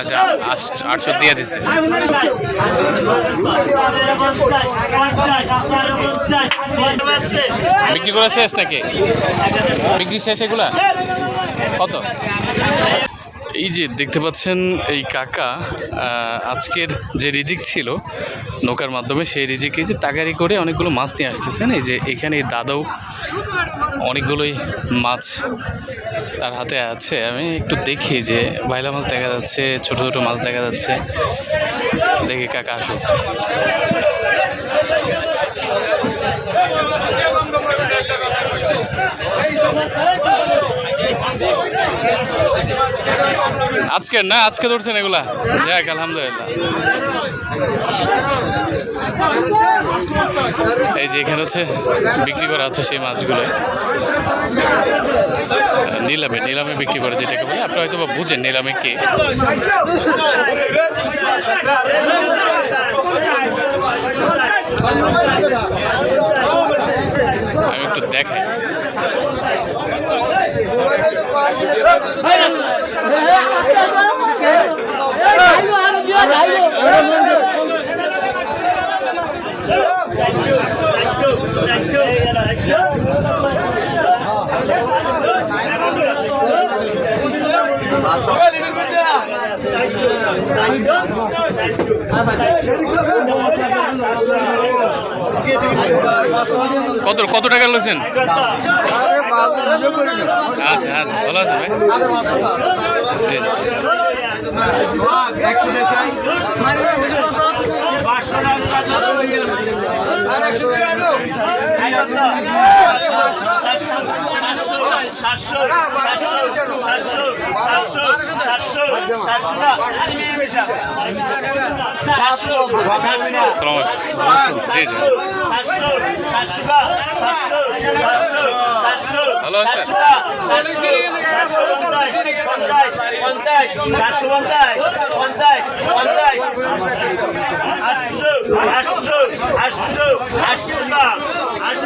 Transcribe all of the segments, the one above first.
আচ্ছা আট- আটশো দিয়ে দিছে। বিক্রি করা শেষ নাকি? বিক্রি শেষ এগুলা? কত? এই যে দেখতে পাচ্ছেন এই কাকা আজকের যে রিজিক ছিল নৌকার মাধ্যমে, সেই রিজিকে যে তাগারি করে অনেকগুলো মাছ নিয়ে আসতেছেন। এই যে এখানে দাদাও অনেকগুলোই মাছ তার হাতে আছে। আমি একটু দেখি যে বাইলা মাছ দেখা যাচ্ছে, ছোট ছোট মাছ দেখা যাচ্ছে। দেখি কাকা আসুক। আজকের না, আজকে ধরছেন এগুলা? যাক, আলহামদুলিল্লাহ। এই যে এখানে হচ্ছে, বিক্রি করা হচ্ছে সেই মাছগুলো। নিলামে নিলামে বিক্রি করে যেটাকে বলে, আপনি হয়তো বুঝেন নিলামে কে। আমি একটু দেখাই। কত কত টাকা লইছেন আচ্ছা আচ্ছা ভালো আছে ভাই জি।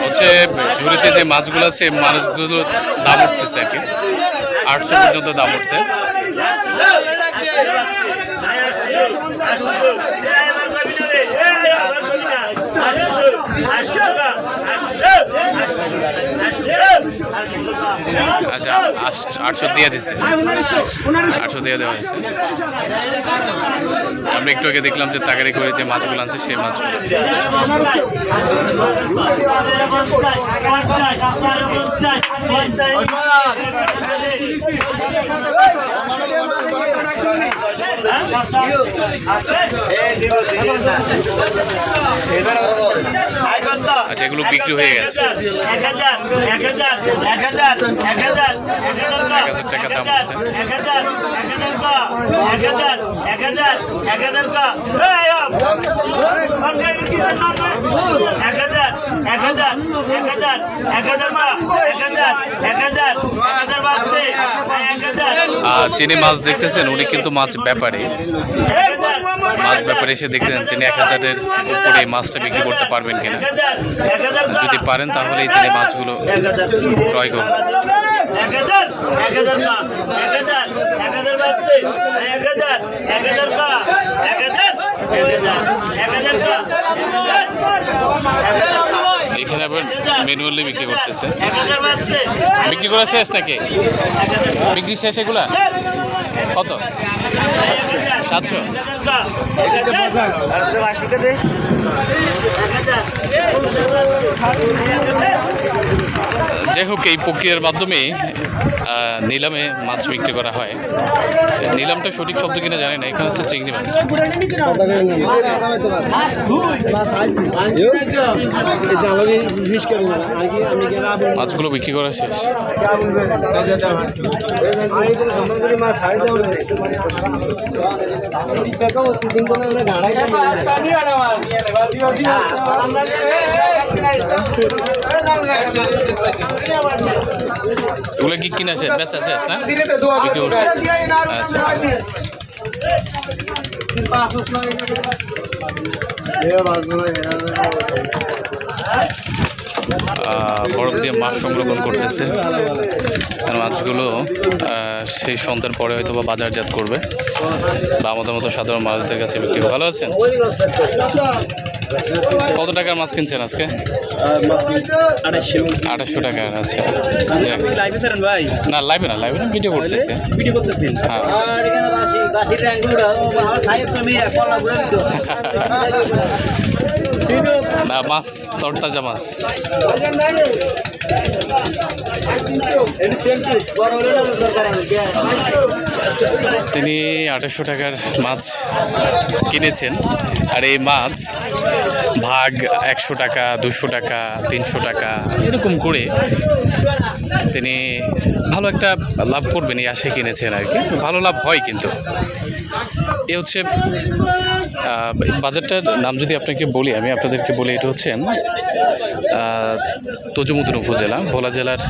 হচ্ছে ঝুড়িতে যে মাছগুলো আছে মাছগুলো দাম উঠতেছে আর কি আটশো পর্যন্ত দাম উঠছে। আচ্ছা আট- আটশো দিয়ে দিচ্ছে আটশো দিয়ে দেওয়া হয়েছে। আমরা একটু আগে দেখলাম যে তাকারি করে যে মাছগুলো আনছে, সেই মাছগুলো। আচ্ছা এগুলো বিক্রি হয়ে গেছে এক হাজার টাকা দাম আছে। যিনি মাছ দেখতেছেন উনি কিন্তু মাছ ব্যাপারে মাছ ব্যাপারে এসে দেখতেছেন তিনি এক হাজারের উপরে মাছটা বিক্রি করতে পারবেন কিনা যদি পারেন তাহলেই তিনি মাছগুলো ক্রয় করুন এক হাজার এখানে আবার ম্যানুয়ালি বিক্রি করতেছে। বিক্রি করা শেষ নাকি? বিক্রি শেষ এগুলা? কত? সাতশো। যাই হোক, এই প্রক্রিয়ার মাধ্যমে নিলামে মাছ বিক্রি করা হয়। নিলামটা সঠিক শব্দ কিনা জানি না, এখানে হচ্ছে চিংড়ি মাছ। মাছগুলো বিক্রি করা শেষ। এগুলো কি কিনা শেষ? বেচা শেষ না? বিক্রি করছে আচ্ছা। আহ, বরফ দিয়ে মাছ সংরক্ষণ করতেছে। মাছগুলো সেই সন্ধ্যার পরে হয়তো বা বাজারজাত করবে। বা আমাদের মতো সাধারণ মানুষদের কাছে বিক্রি। ভালো আছেন? কত টাকার মাছ কিনছেন আজকে? আঠাশশো টাকার আচ্ছা। লাইভে না লাইভে না লাইভে না ভিডিও করতেছে। ভিডিও করতেছেন হ্যাঁ। না, মাছ, তরতাজা মাছ। তিনি আঠাশশো টাকার মাছ কিনেছেন। আর এই মাছ ভাগ একশো টাকা, দুশো টাকা, তিনশো টাকা, এরকম করে তিনি ভালো একটা লাভ করবেন এই আশে কিনেছেন আর কি। ভালো লাভ হয় কিন্তু। এ হচ্ছে বাজারটার নাম যদি আপনাকে বলি, আমি আপনাদেরকে বলি, এটা হচ্ছেন তজুমুদ্দিন উপজেলা, ভোলা জেলার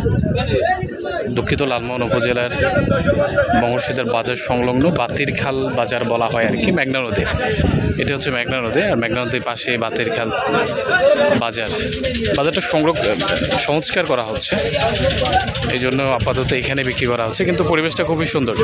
দুঃখিত লালমোহন উপজেলার মহর্ষিদের বাজার সংলগ্ন বাতির খাল বাজার বলা হয় আর কি, মেঘনা নদী। এটা হচ্ছে মেঘনা নদী আর মেঘনা নদীর পাশে বাতির খাল বাজার। বাজারটা সংরক্ষ, সংস্কার করা হচ্ছে। এই জন্য আপাতত এখানে বিক্রি করা হচ্ছে, কিন্তু পরিবেশটা খুবই সুন্দর।